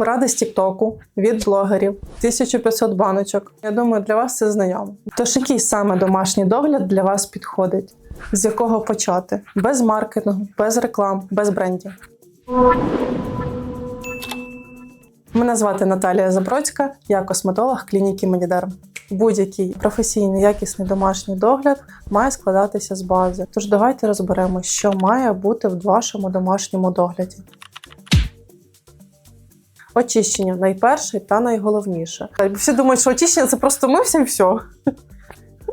Поради з Тіктоку від блогерів, 1500 баночок. Я думаю, для вас це знайомо. Тож який саме домашній догляд для вас підходить? З якого почати? Без маркетингу, без реклам, без брендів. Мене звати Наталія Забродська, я косметолог клініки Медідерм. Будь-який професійний якісний домашній догляд має складатися з бази. Тож давайте розберемо, що має бути в вашому домашньому догляді. Очищення найперше та найголовніше. Всі думають, що очищення це просто мився і все.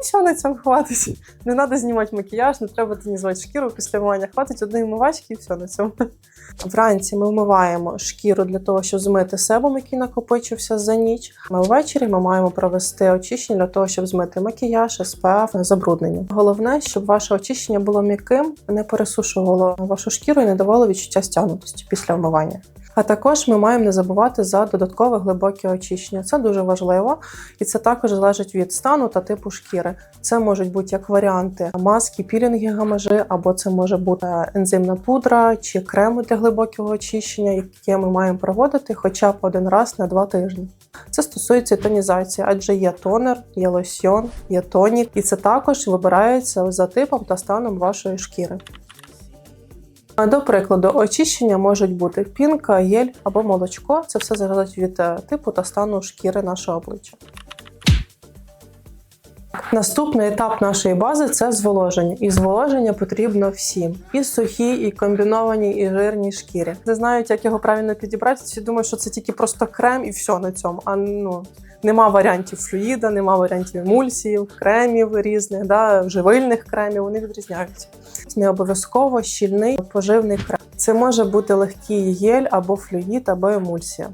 Все на цьому хватить. Не треба знімати макіяж, не треба тонізувати шкіру після вмивання. Хватить одної мивачки і все на цьому. Вранці ми вмиваємо шкіру для того, щоб змити себум, який накопичився за ніч. А ввечері ми маємо провести очищення для того, щоб змити макіяж, СПФ, забруднення. Головне, щоб ваше очищення було м'яким, не пересушувало вашу шкіру і не давало відчуття стягнутості після вмивання. А також ми маємо не забувати за додаткове глибоке очищення. Це дуже важливо, і це також залежить від стану та типу шкіри. Це можуть бути як варіанти маски, пілінги, гамажи, або це може бути ензимна пудра чи креми для глибокого очищення, яке ми маємо проводити хоча б один раз на два тижні. Це стосується тонізації, адже є тонер, є лосьйон, є тонік, і це також вибирається за типом та станом вашої шкіри. До прикладу, очищення можуть бути пінка, гель або молочко. Це все залежить від е, типу та стану шкіри нашого обличчя. Наступний етап нашої бази це зволоження. І зволоження потрібно всім: і сухій, і комбінованій, і жирній шкірі. Не знають, як його правильно підібрати. Всі думають, що це тільки просто крем і все на цьому. А ну нема варіантів флюїда, нема варіантів емульсіїв, кремів різних, да, живильних кремів. Вони відрізняються. Не обов'язково щільний поживний крем. Це може бути легкий гель або флюїд, або емульсія.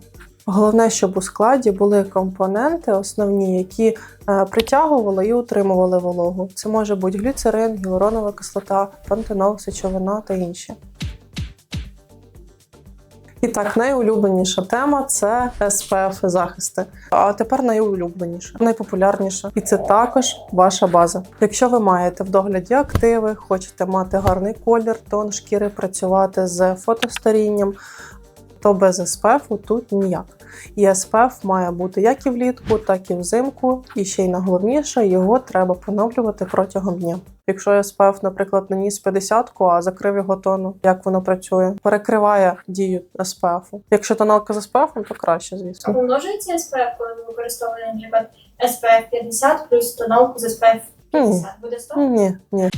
Головне, щоб у складі були компоненти основні, які е, притягували і утримували вологу. Це може бути гліцерин, гіалуронова кислота, пантенол, сечовина та інші. І так, найулюбленіша тема це SPF захисти. А тепер найулюбленіша, найпопулярніша. І це також ваша база. Якщо ви маєте в догляді активи, хочете мати гарний колір, тон шкіри, працювати з фотостарінням, то без SPF тут ніяк. І SPF має бути як і влітку, так і взимку. І ще й найголовніше, його треба поновлювати протягом дня. Якщо SPF, наприклад, наніс 50 а закрив його тону, як воно працює, перекриває дію SPF. Якщо тоналка з SPF, то краще, звісно. Умножується SPF, коли ми використовуємо, наприклад, SPF 50 плюс тоналку з SPF 50. Буде 100? Ні, ні.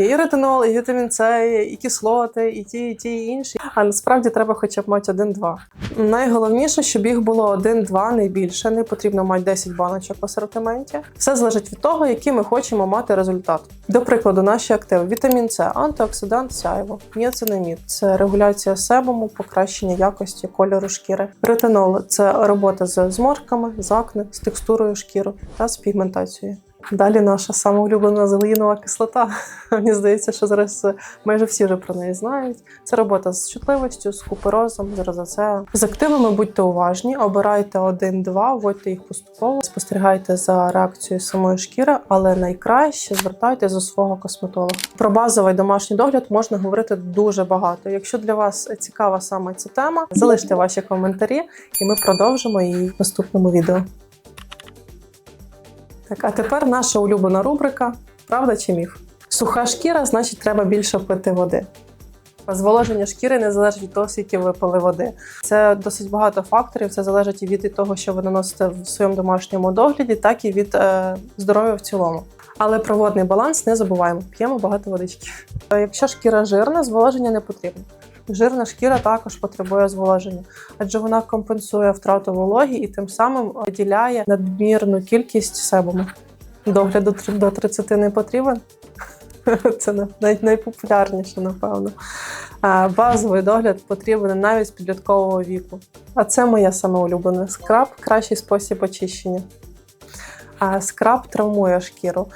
Є і ретинол, і вітамін С, і кислоти, і ті, і ті, і інші. А насправді треба хоча б мати один-два. Найголовніше, щоб їх було один-два, не більше. Не потрібно мати 10 баночок в асортименті. Все залежить від того, який ми хочемо мати результат. До прикладу, наші активи: вітамін С, антиоксидант сяйво, ніацинамід – це регуляція себуму, покращення якості кольору шкіри. Ретинол це робота з зморшками, з акне, з текстурою шкіри та з пігментацією. Далі наша сама улюблена зеленова кислота. Мені здається, що зараз е, майже всі вже про неї знають. Це робота з чутливістю, з куперозом, з розацею. З активами будьте уважні, обирайте один-два, вводьте їх поступово, спостерігайте за реакцією самої шкіри, але найкраще звертайтеся до свого косметолога. Про базовий домашній догляд можна говорити дуже багато. Якщо для вас цікава саме ця тема, залиште ваші коментарі, і ми продовжимо її в наступному відео. Так, а тепер наша улюблена рубрика Правда чи міф? Суха шкіра, значить, треба більше пити води. Зволоження шкіри не залежить від того, скільки ви пили води. Це досить багато факторів. Це залежить і від того, що ви наносите в своєму домашньому догляді, так і від е, здоров'я в цілому. Але про водний баланс не забуваємо. П'ємо багато водички. Е, Якщо шкіра жирна, зволоження не потрібно. Жирна шкіра також потребує зволоження, адже вона компенсує втрату вологі і тим самим виділяє надмірну кількість себуму. Догляду до 30 не потрібен. Це найпопулярніше, напевно. Базовий догляд потрібен навіть з підліткового віку. А це моя саме улюблена скраб кращий спосіб очищення. Скраб травмує шкіру.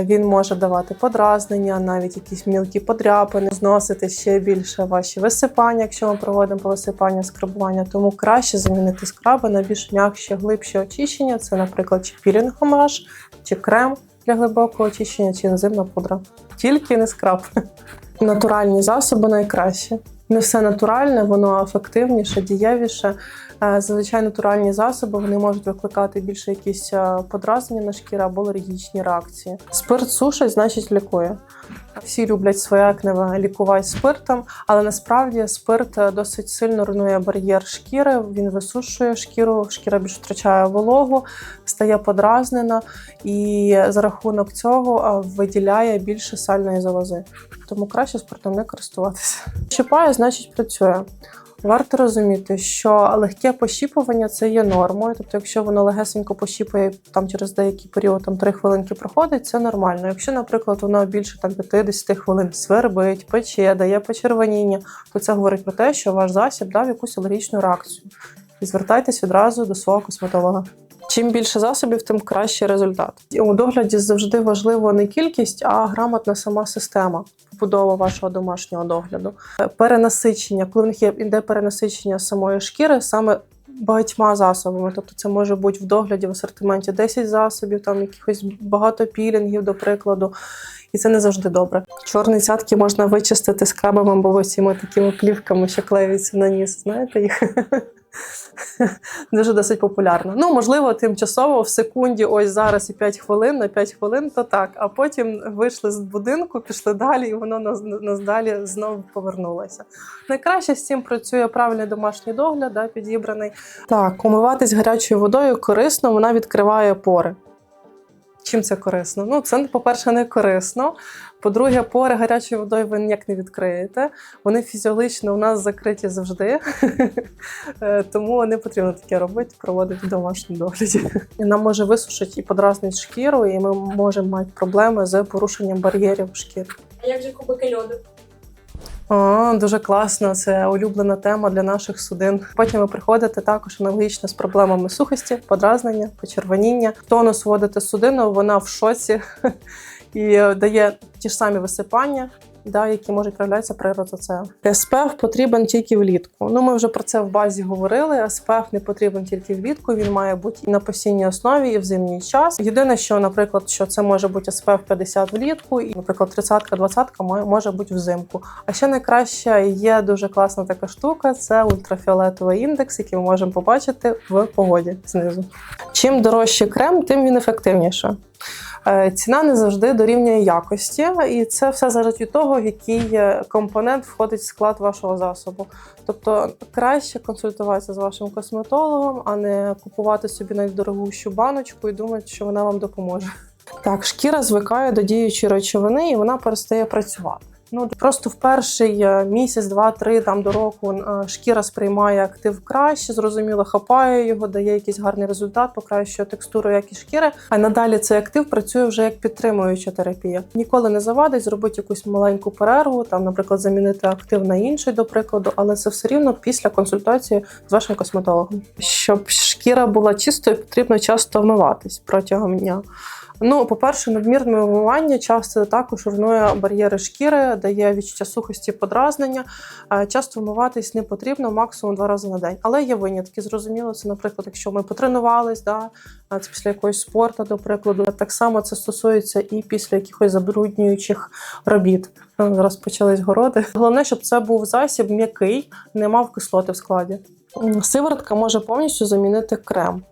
Він може давати подразнення, навіть якісь мілкі подряпини, зносити ще більше ваші висипання, якщо ми проводимо по висипання скрабування. Тому краще замінити скраби на більш м'якші, глибші очищення. Це, наприклад, чи пілінг омаж, чи крем для глибокого очищення, чи ензимна пудра. Тільки не скраб. Натуральні засоби найкраще. Не все натуральне, воно ефективніше, дієвіше. Е, Зазвичай натуральні засоби вони можуть викликати більше якісь е, подразнення на шкірі або алергічні реакції. Спирт сушить, значить лікує. Всі люблять своє акне лікувати спиртом, але насправді спирт е, досить сильно руйнує бар'єр шкіри. Він висушує шкіру, шкіра більш втрачає вологу, стає подразнена і за рахунок цього е, виділяє більше сальної залози. Тому краще спиртом не користуватися. Чіпає, значить працює. Варто розуміти, що легке пощіпування це є нормою. Тобто, якщо воно легесенько пощіпує там через деякий період, там 3 хвилинки проходить, це нормально. Якщо, наприклад, воно більше там 50 хвилин свербить, пече, дає почервоніння, то це говорить про те, що ваш засіб дав якусь алергічну реакцію. І звертайтесь відразу до свого косметолога. Чим більше засобів, тим кращий результат. У догляді завжди важливо не кількість, а грамотна сама система побудова вашого домашнього догляду. Е, Перенасичення, коли в них є іде перенасичення самої шкіри, саме багатьма засобами. Тобто це може бути в догляді в асортименті 10 засобів, там якихось багато пілінгів, до прикладу. І це не завжди добре. Чорні цятки можна вичистити скрабом або цими такими плівками, що клеються на ніс. Знаєте їх? Дуже досить популярно. Ну, можливо, тимчасово в секунді, ось зараз і 5 хвилин, на 5 хвилин, то так. А потім вийшли з будинку, пішли далі, і воно нас, нас далі знову повернулося. Найкраще з цим працює правильний домашній догляд, да, підібраний. Так, умиватись гарячою водою корисно, вона відкриває пори. Чим це корисно? Ну, це, по-перше, не корисно. По-друге, пори гарячою водою ви ніяк не відкриєте. Вони фізіологічно у нас закриті завжди. Е, Тому не потрібно таке робити, проводити в домашньому догляді. Нам може висушити і подразнити шкіру, і ми можемо мати проблеми з порушенням бар'єрів шкіри. А як же кубики льоду? О, дуже класно. Це улюблена тема для наших судин. Потім ви приходите також аналогічно з проблемами сухості, подразнення, почервоніння. Тонус вводите судину, вона в шоці і дає ті ж самі висипання. Да, які можуть проявлятися при розоцею. СПФ потрібен тільки влітку. Ну, ми вже про це в базі говорили. СПФ не потрібен тільки влітку, він має бути і на постійній основі, і в зимній час. Єдине, що, наприклад, що це може бути SPF 50 влітку, і, наприклад, 30-20 може бути взимку. А ще найкраще є дуже класна така штука це ультрафіолетовий індекс, який ми можемо побачити в погоді знизу. Чим дорожчий крем, тим він ефективніше. Е, Ціна не завжди дорівнює якості, і це все залежить від того, який е, компонент входить в склад вашого засобу. Тобто краще консультуватися з вашим косметологом, а не купувати собі найдорогущу баночку і думати, що вона вам допоможе. Так, шкіра звикає до діючої речовини і вона перестає працювати. Ну просто в перший е, місяць, два-три там до року е, шкіра сприймає актив краще, зрозуміло, хапає його, дає якийсь гарний результат, покращує текстуру якість шкіри. А надалі цей актив працює вже як підтримуюча терапія. Ніколи не завадить зробити якусь маленьку перерву, там, наприклад, замінити актив на інший, до прикладу, але це все рівно після консультації з вашим косметологом. Щоб шкіра була чистою, потрібно часто вмиватись протягом дня. Ну, по-перше, надмірне вимивання часто також руйнує бар'єри шкіри, дає відчуття сухості подразнення. Е, Часто вмиватись не потрібно, максимум два рази на день. Але є винятки. Зрозуміло, це, наприклад, якщо ми потренувались, да, це після якогось спорту, до прикладу. Так само це стосується і після якихось забруднюючих робіт. Е, Зараз почались городи. Головне, щоб це був засіб м'який, не мав кислоти в складі. Сиворотка може повністю замінити крем.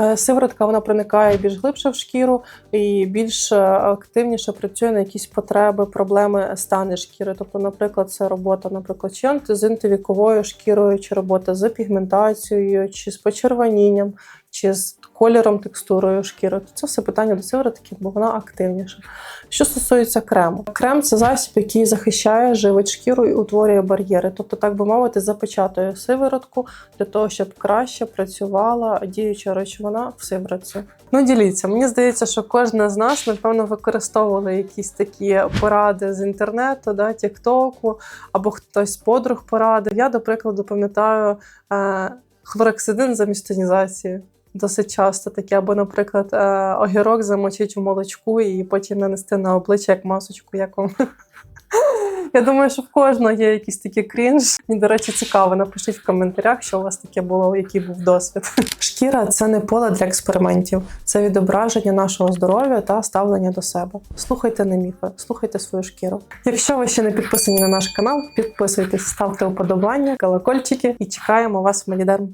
Е, Сиворотка вона проникає більш глибше в шкіру і більш е, активніше працює на якісь потреби, проблеми стани шкіри. Тобто, наприклад, це робота, наприклад, чи анти- з антивіковою шкірою, чи робота з пігментацією, чи з почервонінням, чи з кольором, текстурою шкіри. Це все питання до сиворотки, бо вона активніша. Що стосується крему, крем це засіб, який захищає, живить шкіру і утворює бар'єри. Тобто, так би мовити, запечатує сиворотку для того, щоб краще працювала діюча речовина в сиворотці. Ну, діліться. Мені здається, що кожна з нас, напевно, використовувала якісь такі поради з інтернету, да, тіктоку, або хтось з подруг порадив. Я, до прикладу, пам'ятаю е, хлорексидин замість тонізації. Досить часто таке, або, наприклад, е, огірок замочить у молочку і потім нанести на обличчя як масочку, як вам Я думаю, що в кожного є якийсь такий крінж. Мені, до речі, цікаво. Напишіть в коментарях, що у вас таке було, який був досвід. Шкіра це не поле для експериментів, це відображення нашого здоров'я та ставлення до себе. Слухайте не міфи, слухайте свою шкіру. Якщо ви ще не підписані на наш канал, підписуйтесь, ставте уподобання, колокольчики і чекаємо вас в Малідерм.